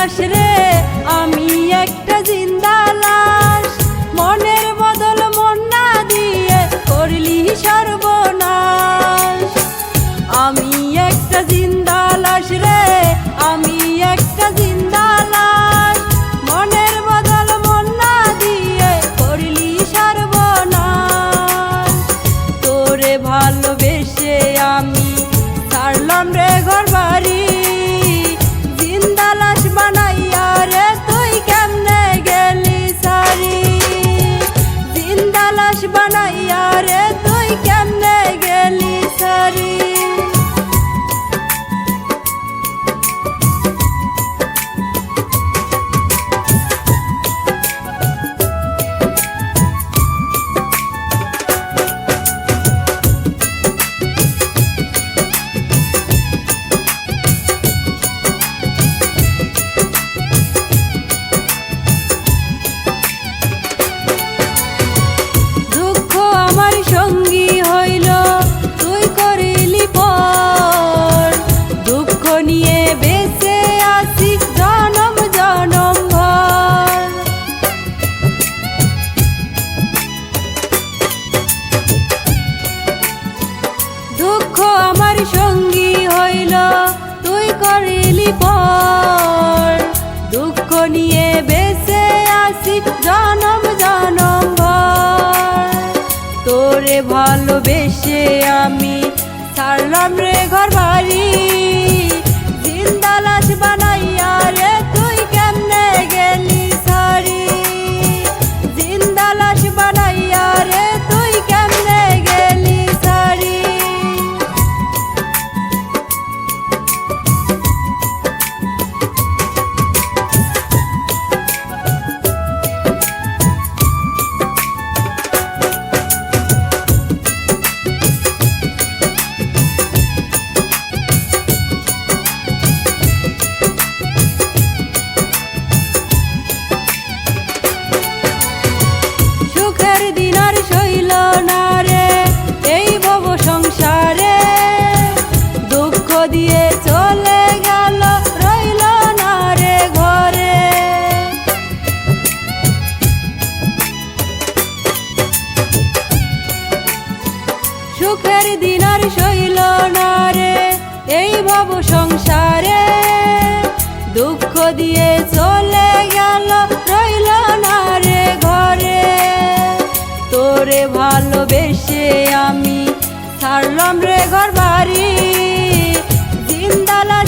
আকাশ রে তুই পর। দুঃখ নিয়ে বেঁচে আসি জনম জনম ভর। তোরে ভালোবেসে আমি ছাড়লাম রে ঘর বাড়ি সুখের দিন আর শৈল না রে এই ভাব সংসারে। দুঃখ দিয়ে চলে গেল রইল না রে ঘরে। তোরে ভালোবেসে আমি ছাড়লাম রে ঘর বাড়ি রে